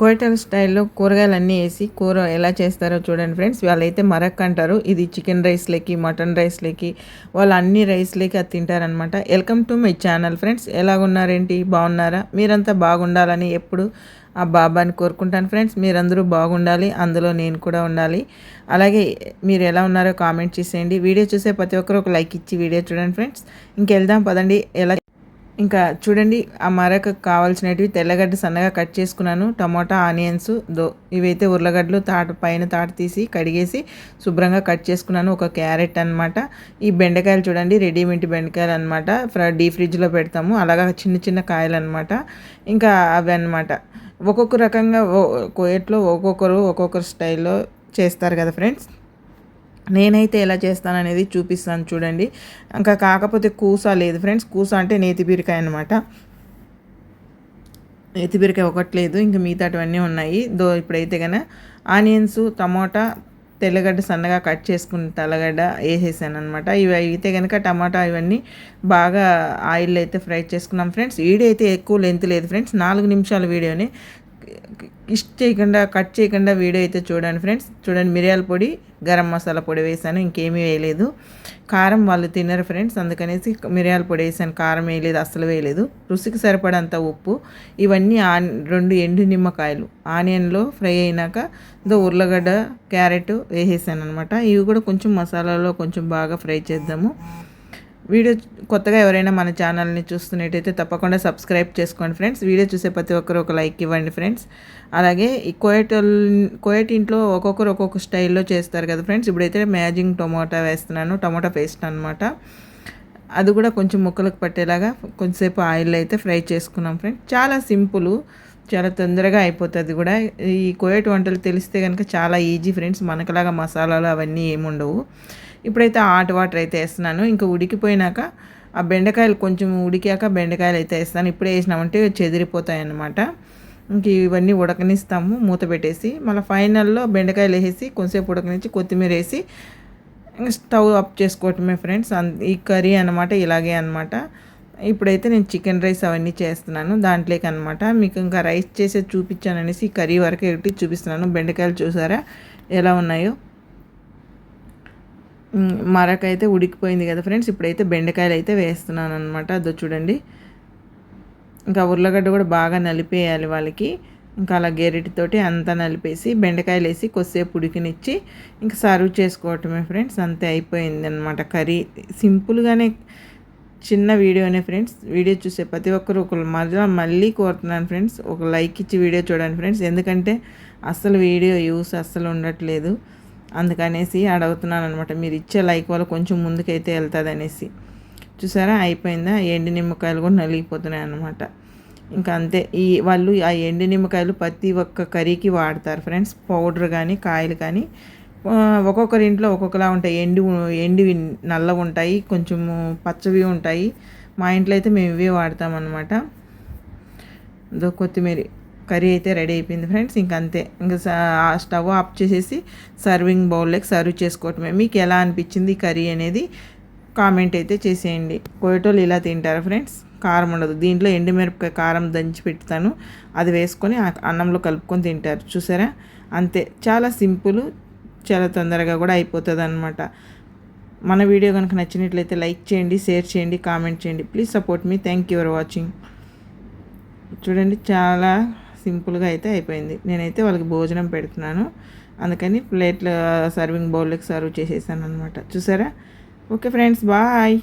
కోయటల్ స్టైల్లో కూరగాయలు అన్నీ వేసి కూర ఎలా చేస్తారో చూడండి ఫ్రెండ్స్. వాళ్ళైతే మరక్ అంటారు ఇది చికెన్ రైస్లోకి మటన్ రైస్లోకి వాళ్ళు అన్ని రైస్లోకి అది తింటారనమాట welcome to my channel friends. ఎలాగున్నారేంటి? బాగున్నారా? మీరంతా బాగుండాలని ఎప్పుడు ఆ బాబాని కోరుకుంటాను ఫ్రెండ్స్. మీరందరూ బాగుండాలి అందులో నేను కూడా ఉండాలి. అలాగే మీరు ఎలా ఉన్నారో కామెంట్ చేసేయండి. వీడియో చూసే ప్రతి ఒక్కరు ఒక లైక్ ఇచ్చి వీడియో చూడండి ఫ్రెండ్స్. ఇంకెళ్దాం పదండి. ఎలా ఇంకా చూడండి ఆ మరక కావాల్సినవి తెల్లగడ్డ సన్నగా కట్ చేసుకున్నాను. టమాటా ఆనియన్స్ దో ఇవైతే ఉర్లగడ్డలు తాట పైన తాట తీసి కడిగేసి శుభ్రంగా కట్ చేసుకున్నాను. ఒక క్యారెట్ అనమాట ఈ బెండకాయలు చూడండి రెడీమేడ్ బెండకాయలు అనమాట డీ ఫ్రిడ్జ్లో పెడతాము. అలాగా చిన్న చిన్న కాయలు అనమాట ఇంకా అవి అనమాట ఒక్కొక్క రకంగా కోయట్లో ఒక్కొక్కరు ఒక్కొక్కరు స్టైల్లో చేస్తారు కదా ఫ్రెండ్స్. నేనైతే ఎలా చేస్తాననేది చూపిస్తాను చూడండి. ఇంకా కాకపోతే కూస లేదు ఫ్రెండ్స్. కూస అంటే నేతి బీరకాయ అనమాట నేతి బీరకాయ ఒకటి లేదు. ఇంకా మిగతాటివన్నీ ఉన్నాయి. దో ఇప్పుడైతే కనుక ఆనియన్స్ టమోటా తెల్లగడ్డ సన్నగా కట్ చేసుకుని తెల్లగడ్డ వేసేసాను అనమాట ఇవి అయితే కనుక టమాటా ఇవన్నీ బాగా ఆయిల్ అయితే ఫ్రై చేసుకున్నాం ఫ్రెండ్స్. వీడియో అయితే ఎక్కువ లెంత్ లేదు ఫ్రెండ్స్. నాలుగు నిమిషాల వీడియోని ఇష్ట చేయకుండా కట్ చేయకుండా వీడియో అయితే చూడండి ఫ్రెండ్స్. చూడండి మిరియాల పొడి గరం మసాలా పొడి వేసాను ఇంకేమీ వేయలేదు. కారం వాళ్ళు తినరు ఫ్రెండ్స్ అందుకనేసి మిరియాల పొడి వేసాను కారం వేయలేదు అస్సలు వేయలేదు. రుచికి సరిపడంత ఉప్పు ఇవన్నీ ఆన్ రెండు ఎండు నిమ్మకాయలు. ఆనియన్లో ఫ్రై అయినాక ఇదో ఉర్లగడ్డ క్యారెట్ వేసేసాను అనమాట ఇవి కూడా కొంచెం మసాలాలో కొంచెం బాగా ఫ్రై చేద్దాము. వీడియో కొత్తగా ఎవరైనా మన ఛానల్ని చూస్తున్నట్టయితే తప్పకుండా సబ్స్క్రైబ్ చేసుకోండి ఫ్రెండ్స్. వీడియో చూసే ప్రతి ఒక్కరు ఒక లైక్ ఇవ్వండి ఫ్రెండ్స్. అలాగే ఈ కోయట్ కోయట్ ఇంట్లో ఒక్కొక్కరు ఒక్కొక్క స్టైల్లో చేస్తారు కదా ఫ్రెండ్స్. ఇప్పుడైతే మ్యాజింగ్ టొమాటో వేస్తున్నాను. టొమాటో పేస్ట్ అనమాట అది కూడా కొంచెం ముక్కలకు పట్టేలాగా కొంచెంసేపు ఆయిల్ అయితే ఫ్రై చేసుకున్నాం ఫ్రెండ్స్. చాలా సింపుల్ చాలా తొందరగా అయిపోతుంది కూడా. ఈ కోయట్ వంటలు తెలిస్తే కనుక చాలా ఈజీ ఫ్రెండ్స్. మనకులాగా మసాలాలు అవన్నీ ఏముండవు. ఇప్పుడైతే హాట్ వాటర్ అయితే వేస్తున్నాను. ఇంకా ఉడికిపోయినాక ఆ బెండకాయలు కొంచెం ఉడికాక బెండకాయలు అయితే వేస్తాను. ఇప్పుడే వేసినామంటే చెదిరిపోతాయి అన్నమాట ఇంక ఇవన్నీ ఉడకనిస్తాము మూత పెట్టేసి. మళ్ళీ ఫైనల్లో బెండకాయలు వేసి కొంచెంసేపు ఉడకనిచ్చి కొత్తిమీర వేసి స్టవ్ ఆఫ్ చేసుకోవటమే ఫ్రెండ్స్. ఈ కర్రీ అనమాట ఇలాగే అనమాట ఇప్పుడైతే నేను చికెన్ రైస్ అవన్నీ చేస్తున్నాను. దాంట్లోకి అనమాట మీకు ఇంకా రైస్ చేసే చూపించాను అనేసి కర్రీ వరకు ఒకటి చూపిస్తున్నాను. బెండకాయలు చూసారా? ఎలా ఉన్నాయో? మరక అయితే ఉడికిపోయింది కదా ఫ్రెండ్స్. ఇప్పుడైతే బెండకాయలు అయితే వేస్తున్నాను అనమాట అదో చూడండి. ఇంకా ఉర్లగడ్డ కూడా బాగా నలిపేయాలి వాళ్ళకి. ఇంకా అలా గెరిటితోటి అంతా నలిపేసి బెండకాయలు వేసి కొద్దిసేపు ఉడికినిచ్చి ఇంకా సర్వ్ చేసుకోవటమే ఫ్రెండ్స్. అంతే అయిపోయింది అనమాట కర్రీ. సింపుల్గానే చిన్న వీడియోనే ఫ్రెండ్స్. వీడియో చూసే ప్రతి ఒక్కరు ఒక మళ్ళీ మళ్ళీ కోరుతున్నాను ఫ్రెండ్స్. ఒక లైక్ ఇచ్చి వీడియో చూడండి ఫ్రెండ్స్. ఎందుకంటే అసలు వీడియో యూస్ అస్సలు ఉండట్లేదు. అందుకనేసి అడుగుతున్నాను అనమాట మీరు ఇచ్చే లైక్ వల్ల కొంచెం ముందుకైతే వెళ్తుంది అనేసి చూసారా? అయిపోయిందా? ఎండి నిమ్మకాయలు కూడా నలిగిపోతున్నాయి అనమాట ఇంకా అంతే. ఈ వాళ్ళు ఆ ఎండి నిమ్మకాయలు ప్రతి ఒక్క కర్రీకి వాడతారు ఫ్రెండ్స్. పౌడర్ కానీ కాయలు కానీ ఒక్కొక్కరి ఇంట్లో ఒక్కొక్కలా ఉంటాయి. ఎండి ఎండివి నల్లగా ఉంటాయి కొంచెము పచ్చవి ఉంటాయి. మా ఇంట్లో అయితే మేము ఇవే వాడతామన్నమాట. కొత్తిమీర. కర్రీ అయితే రెడీ అయిపోయింది ఫ్రెండ్స్. ఇంక అంతే. ఇంకా స్టవ్ ఆఫ్ చేసేసి సర్వింగ్ బౌల్లోకి సర్వ్ చేసుకోవటమే. మీకు ఎలా అనిపించింది కర్రీ అనేది కామెంట్ అయితే చేసేయండి. కోయటోళ్ళు ఇలా తింటారు ఫ్రెండ్స్? కారం ఉండదు. దీంట్లో ఎండుమిరపకాయ కారం దంచి పెడతాను. అది వేసుకొని అన్నంలో కలుపుకొని తింటారు. చూసారా? అంతే. చాలా సింపుల్ చాలా తొందరగా కూడా అయిపోతుంది అనమాట మన వీడియో కనుక నచ్చినట్లయితే లైక్ చేయండి షేర్ చేయండి కామెంట్ చేయండి. Please support me. Thank you for watching. చూడండి చాలా సింపుల్గా అయితే అయిపోయింది. నేనైతే వాళ్ళకి భోజనం పెడుతున్నాను. అందుకని ప్లేట్లో సర్వింగ్ బౌల్కి సర్వ్ చేసేసాను అనమాట చూసారా? Okay friends bye!